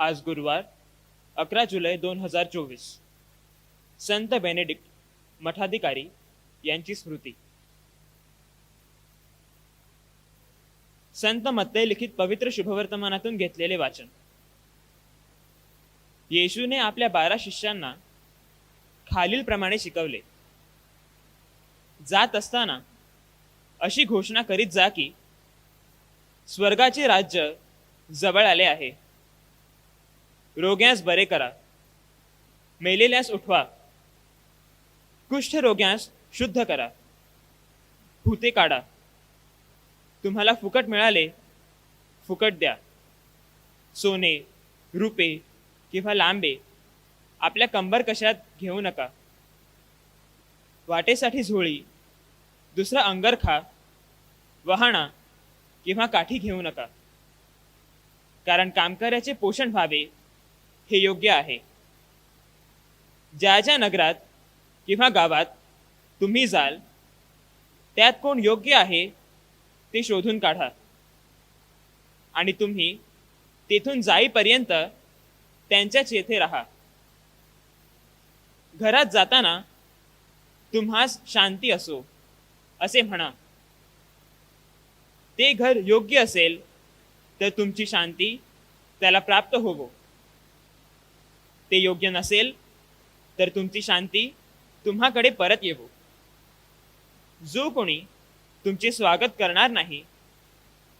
आज गुरुवार अकरा जुलै दोन हजार चोवीस. संत बेनेडिक्ट मठाधिकारी यांची स्मृती. संत मत्ते लिखित पवित्र शुभवर्तमानातून घेतलेले वाचन. येशूने आपल्या बारा शिष्यांना खालीलप्रमाणे शिकवले. जात असताना अशी घोषणा करीत जा की स्वर्गाचे राज्य जवळ आले आहे. रोग्यास बरे करा. मेलेल्यास उठवा. कुष्ठरोग्यास शुद्ध करा. भूते काढा. तुम्हाला फुकट मिळाले फुकट द्या. सोने रुपे किंवा लांबे आपल्या कंबर कशात घेऊ नका. वाटेसाठी झोळी दुसरा अंगरखा वहाणा किंवा काठी घेऊ नका. कारण कामकऱ्याचे पोषण व्हावे हे योग्य आहे. ज्या ज्या नगरात किंवा गावात तुम्ही जाल त्यात कोण योग्य आहे ते शोधून काढा. आणि तुम्ही तेथून जाईपर्यंत त्यांच्याच येथे राहा. घरात जाताना तुम्हास शांती असो असे म्हणा. ते घर योग्य असेल तर तुमची शांती त्याला प्राप्त होवो. ते योग्य नसेल तर तुमची शांती तुम्हाकडे परत येवो. जो कोणी तुमचे स्वागत करणार नाही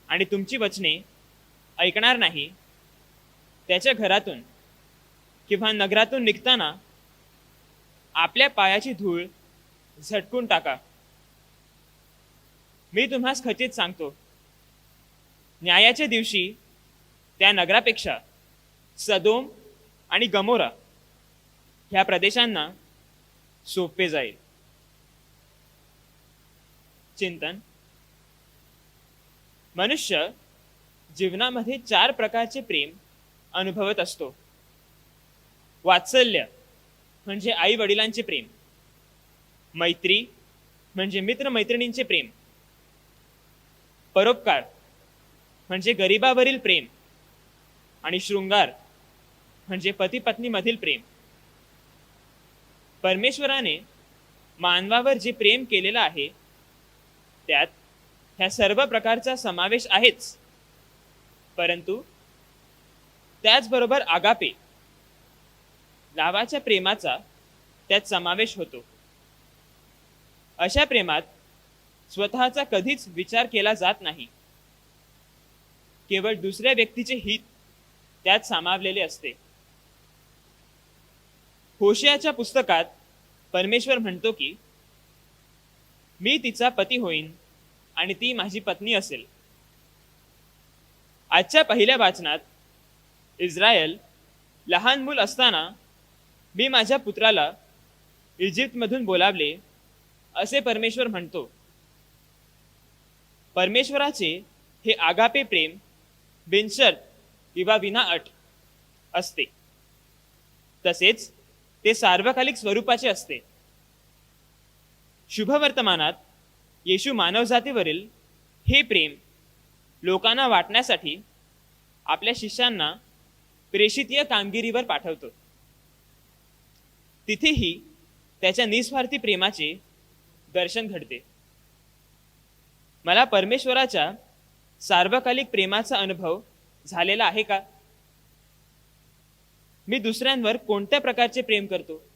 आणि तुमची वचने ऐकणार नाही त्याच्या घरातून किंवा नगरातून निघताना आपल्या पायाची धूळ झटकून टाका. मी तुम्हास खचित सांगतो न्यायाच्या दिवशी त्या नगरापेक्षा सदोम आणि गमोरा ह्या प्रदेशांना सोपे जाईल. चिंतन. मनुष्य जीवनामध्ये चार प्रकारचे प्रेम अनुभवत असतो. वात्सल्य म्हणजे आई वडिलांचे प्रेम. मैत्री म्हणजे मित्र मैत्रिणींचे प्रेम. परोपकार म्हणजे गरिबावरील प्रेम. आणि शृंगार म्हणजे पती पत्नीमधील प्रेम. परमेश्वराने मानवावर जे प्रेम केलेलं आहे त्यात ह्या सर्व प्रकारचा समावेश आहेच. परंतु त्याचबरोबर आगापे लावाच्या प्रेमाचा त्यात समावेश होतो. अशा प्रेमात स्वतःचा कधीच विचार केला जात नाही. केवळ दुसऱ्या व्यक्तीचे हित त्यात सामावलेले असते. होशियाच्या पुस्तकात परमेश्वर म्हणतो की मी तिचा पती होईन आणि ती माझी पत्नी असेल. आजच्या पहिल्या वाचनात इस्रायल लहान मूल असताना मी माझ्या पुत्राला इजिप्तमधून बोलावले असे परमेश्वर म्हणतो. परमेश्वराचे हे आगापे प्रेम बिनशर्त किंवा विना अट असते. तसेच ते सार्वकालिक स्वरूपाचे असते. शुभवर्तमानात येशू मानवजातीवरील हे प्रेम लोकांना वाटण्यासाठी आपल्या शिष्यांना प्रेषितीय कामगिरीवर पाठवतो. तिथेही त्याच्या निस्वार्थी प्रेमाचे दर्शन घडते. मला परमेश्वराच्या सार्वकालिक प्रेमाचा अनुभव झालेला आहे का? मी दुसऱ्यांवर कोणत्या प्रकारचे प्रेम करतो?